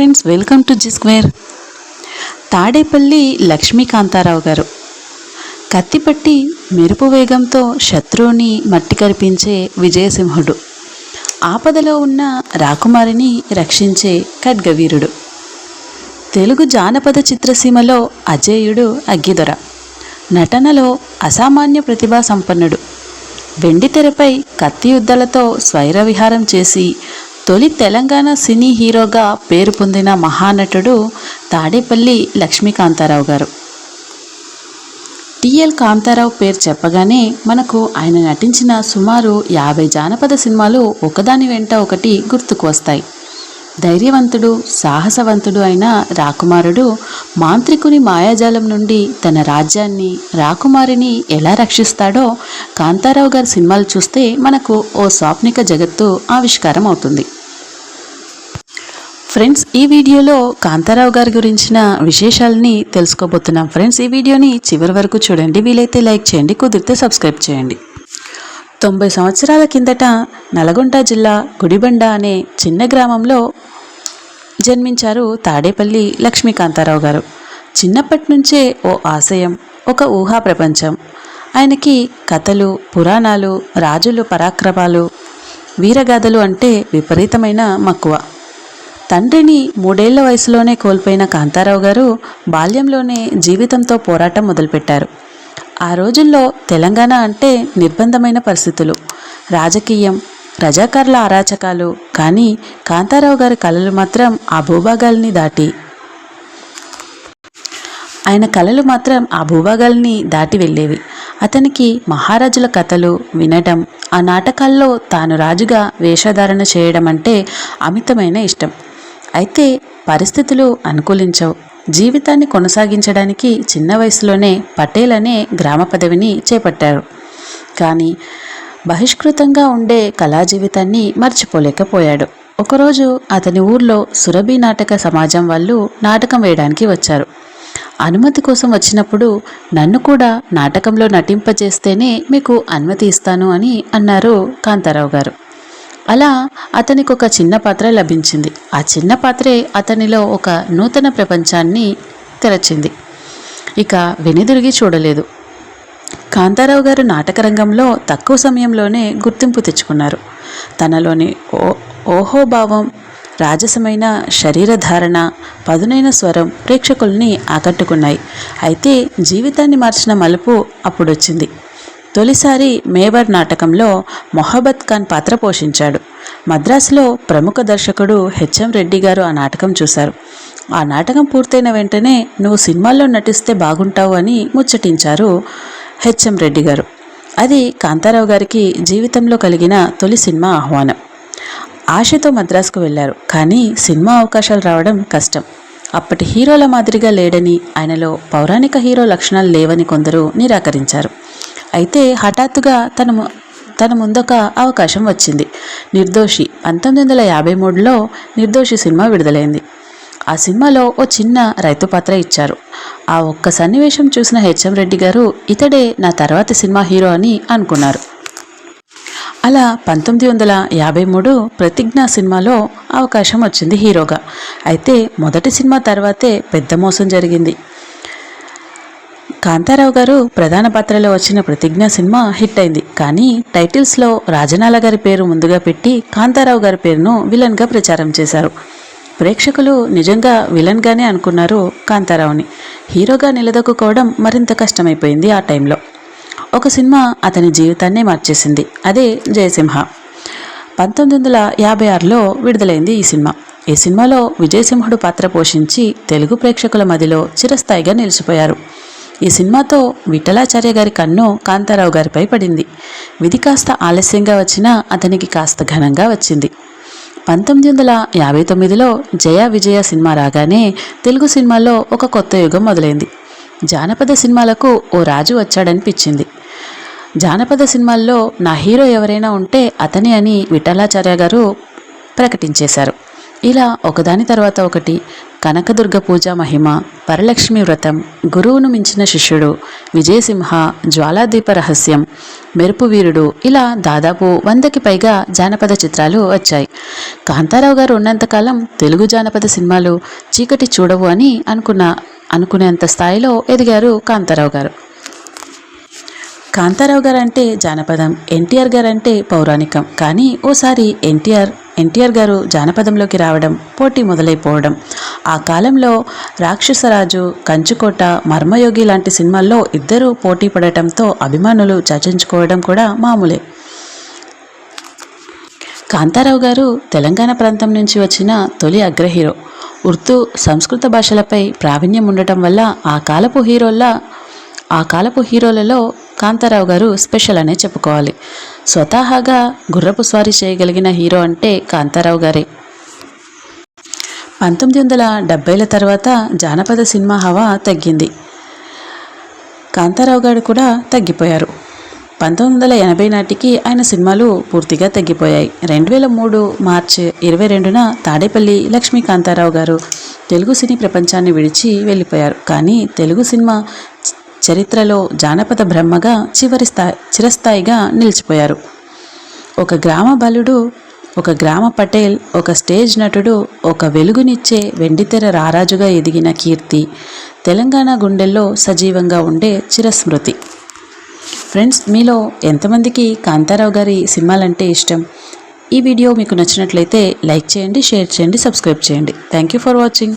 Friends welcome to G square Tadepalli Lakshmikantarao garu. కత్తిపట్టి మెరుపు వేగంతో శత్రువుని మట్టి కరిపించే విజయసింహుడు. ఆపదలో ఉన్న రాకుమారిని రక్షించే ఖడ్గవీరుడు. తెలుగు జానపద చిత్రసీమలో అజేయుడు అగ్గిదొర. నటనలో అసామాన్య ప్రతిభా సంపన్నుడు. వెండితెరపై కత్తి యుద్ధాలతో స్వైర విహారం చేసి తొలి తెలంగాణ సినీ హీరోగా పేరు పొందిన మహానటుడు తాడేపల్లి లక్ష్మీకాంతారావు గారు. టిఎల్ కాంతారావు పేరు చెప్పగానే మనకు ఆయన నటించిన సుమారు యాభై జానపద సినిమాలు ఒకదాని వెంట ఒకటి గుర్తుకు వస్తాయి. ధైర్యవంతుడు సాహసవంతుడు అయిన రాకుమారుడు మాంత్రికుని మాయాజాలం నుండి తన రాజ్యాన్ని రాకుమారిని ఎలా రక్షిస్తాడో కాంతారావు గారి సినిమాలు చూస్తే మనకు ఓ స్వాప్నిక జగత్తు ఆవిష్కారం అవుతుంది ఫ్రెండ్స్ ఈ వీడియోలో కాంతారావు గారి గురించిన విశేషాలని తెలుసుకోబోతున్నాం. ఫ్రెండ్స్ ఈ వీడియోని చివరి వరకు చూడండి. వీలైతే లైక్ చేయండి కుదిరితే సబ్స్క్రైబ్ చేయండి. తొంభై సంవత్సరాల కిందట నల్గొండ జిల్లా గుడిబండ అనే చిన్న గ్రామంలో జన్మించారు తాడేపల్లి లక్ష్మీకాంతారావు గారు. చిన్నప్పటి నుంచే ఓ ఆశయం ఒక ఊహా ప్రపంచం. ఆయనకి కథలు పురాణాలు రాజులు పరాక్రమాలు వీరగాథలు అంటే విపరీతమైన మక్కువ. తండ్రిని మూడేళ్ళ వయసులోనే కోల్పోయిన కాంతారావు గారు బాల్యంలోనే జీవితంతో పోరాటం మొదలుపెట్టారు. ఆ రోజుల్లో తెలంగాణ అంటే నిర్బంధమైన పరిస్థితులు. రాజకీయం రజాకారుల అరాచకాలు కానీ కాంతారావు గారి కళలు మాత్రం ఆ భూభాగాల్ని దాటి. ఆయన కళలు మాత్రం ఆ భూభాగాల్ని దాటి వెళ్ళేవి. అతనికి మహారాజుల కథలు వినడం ఆ నాటకాల్లో తాను రాజుగా వేషధారణ చేయడం అంటే అమితమైన ఇష్టం. అయితే పరిస్థితులు అనుకూలించవు. జీవితాన్ని కొనసాగించడానికి చిన్న వయసులోనే పటేల్ అనే గ్రామ పదవిని చేపట్టారు. కానీ బహిష్కృతంగా ఉండే కళా జీవితాన్ని మర్చిపోలేకపోయాడు. ఒకరోజు అతని ఊర్లో సురభి నాటక సమాజం వాళ్ళు నాటకం వేయడానికి వచ్చారు. అనుమతి కోసం వచ్చినప్పుడు నన్ను కూడా నాటకంలో నటింపజేస్తేనే మీకు అనుమతి ఇస్తాను అని అన్నారు కాంతారావు గారు. అలా అతనికి ఒక చిన్న పాత్ర లభించింది. ఆ చిన్న పాత్రే అతనిలో ఒక నూతన ప్రపంచాన్ని తెరచింది. ఇక వెనుదిరిగి చూడలేదు. కాంతారావు గారు నాటకరంగంలో తక్కువ సమయంలోనే గుర్తింపు తెచ్చుకున్నారు. తనలోని ఓ ఓహోభావం రాజసమైన శరీరధారణ పదునైన స్వరం ప్రేక్షకుల్ని ఆకట్టుకున్నాయి. అయితే జీవితాన్ని మార్చిన మలుపు అప్పుడొచ్చింది. తొలిసారి మేబర్ నాటకంలో మొహబత్ ఖాన్ పాత్ర పోషించాడు. మద్రాసులో ప్రముఖ దర్శకుడు హెచ్ఎం రెడ్డి గారు ఆ నాటకం చూశారు. ఆ నాటకం పూర్తయిన వెంటనే నువ్వు సినిమాల్లో నటిస్తే బాగుంటావు అని ముచ్చటించారు హెచ్ఎం రెడ్డి గారు. అది కాంతారావు గారికి జీవితంలో కలిగిన తొలి సినిమా ఆహ్వానం. ఆశతో మద్రాసుకు వెళ్ళారు. కానీ సినిమా అవకాశాలు రావడం కష్టం. అప్పటి హీరోల మాదిరిగా లేడని ఆయనలో పౌరాణిక హీరో లక్షణాలు లేవని కొందరు నిరాకరించారు. అయితే హఠాత్తుగా తన ము- తన ముందొక అవకాశం వచ్చింది. నిర్దోషి పంతొమ్మిది వందల యాభై మూడులో నిర్దోషి సినిమా విడుదలైంది. ఆ సినిమాలో ఓ చిన్న రైతు పాత్ర ఇచ్చారు. ఆ ఒక్క సన్నివేశం చూసిన హెచ్ఎం రెడ్డి గారు ఇతడే నా తర్వాతి సినిమా హీరో అని అనుకున్నారు. అలా పంతొమ్మిది వందల యాభై మూడు ప్రతిజ్ఞ సినిమాలో అవకాశం వచ్చింది హీరోగా. అయితే మొదటి సినిమా తర్వాతే పెద్ద మోసం జరిగింది. కాంతారావు గారు ప్రధాన పాత్రలో వచ్చిన ప్రతిజ్ఞ సినిమా హిట్ అయింది. కానీ టైటిల్స్లో రాజనాల గారి పేరు ముందుగా పెట్టి కాంతారావు గారి పేరును విలన్గా ప్రచారం చేశారు. ప్రేక్షకులు నిజంగా విలన్గానే అనుకున్నారు కాంతారావుని. హీరోగా నిలదొక్కుకోవడం మరింత కష్టమైపోయింది ఆ టైంలో. ఒక సినిమా అతని జీవితాన్నే మార్చేసింది. అదే జయసింహ. పంతొమ్మిది వందల యాభై ఆరులో విడుదలైంది ఈ సినిమా. ఈ సినిమాలో విజయసింహుడు పాత్ర పోషించి తెలుగు ప్రేక్షకుల మదిలో చిరస్థాయిగా నిలిచిపోయారు. ఈ సినిమాతో విఠలాచార్య గారి కన్ను కాంతారావు గారిపై పడింది. విధి కాస్త ఆలస్యంగా వచ్చినా అతనికి కాస్త ఘనంగా వచ్చింది. పంతొమ్మిది వందల యాభై తొమ్మిదిలో జయ విజయ సినిమా రాగానే తెలుగు సినిమాల్లో ఒక కొత్త యుగం మొదలైంది. జానపద సినిమాలకు ఓ రాజు వచ్చాడనిపించింది. జానపద సినిమాల్లో నా హీరో ఎవరైనా ఉంటే అతనే అని విఠలాచార్య గారు ప్రకటించేశారు. ఇలా ఒకదాని తర్వాత ఒకటి కనకదుర్గ పూజ మహిమ పరలక్ష్మి వ్రతం గురువును మించిన శిష్యుడు విజయసింహ జ్వాలాదీప రహస్యం మెరుపు వీరుడు ఇలా దాదాపు వందకి పైగా జానపద చిత్రాలు వచ్చాయి. కాంతారావు గారు ఉన్నంతకాలం తెలుగు జానపద సినిమాలు చీకటి చూడవు అని అనుకున్న అనుకునేంత స్థాయిలో ఎదిగారు కాంతారావు గారు. కాంతారావు గారు అంటే జానపదం ఎన్టీఆర్ గారంటే పౌరాణికం. కానీ ఓసారి ఎన్టీఆర్ ఎన్టీఆర్ గారు జానపదంలోకి రావడం పోటీ మొదలైపోవడం. ఆ కాలంలో రాక్షసరాజు కంచుకోట మర్మయోగి లాంటి సినిమాల్లో ఇద్దరూ పోటీ పడటంతో అభిమానులు చర్చించుకోవడం కూడా మామూలే. కాంతారావు గారు తెలంగాణ ప్రాంతం నుంచి వచ్చిన తొలి అగ్రహీరో. ఉర్దూ సంస్కృత భాషలపై ప్రావీణ్యం ఉండటం వల్ల ఆ కాలపు హీరోల ఆ కాలపు హీరోలలో కాంతారావు గారు స్పెషల్ అనే చెప్పుకోవాలి. స్వతహాగా గుర్రపు స్వారీ చేయగలిగిన హీరో అంటే కాంతారావు గారే. పంతొమ్మిది వందల డెబ్బైల తర్వాత జానపద సినిమా హవా తగ్గింది. కాంతారావు గారు కూడా తగ్గిపోయారు. పంతొమ్మిది వందల ఎనభై నాటికి ఆయన సినిమాలు పూర్తిగా తగ్గిపోయాయి. రెండు వేల మూడు మార్చి ఇరవై రెండున తాడేపల్లి లక్ష్మీ కాంతారావు గారు తెలుగు సినీ ప్రపంచాన్ని విడిచి వెళ్ళిపోయారు. కానీ తెలుగు సినిమా చరిత్రలో జానపద బ్రహ్మగా చివరి స్థాయి చిరస్థాయిగా నిలిచిపోయారు. ఒక గ్రామ బలుడు ఒక గ్రామ పటేల్ ఒక స్టేజ్ నటుడు ఒక వెలుగునిచ్చే వెండితెర రారాజుగా ఎదిగిన కీర్తి తెలంగాణ గుండెల్లో సజీవంగా ఉండే చిరస్మృతి. ఫ్రెండ్స్ మీలో ఎంతమందికి కాంతారావు గారి సినిమాలంటే ఇష్టం? ఈ వీడియో మీకు నచ్చినట్లయితే లైక్ చేయండి షేర్ చేయండి సబ్స్క్రైబ్ చేయండి. Thank you for watching.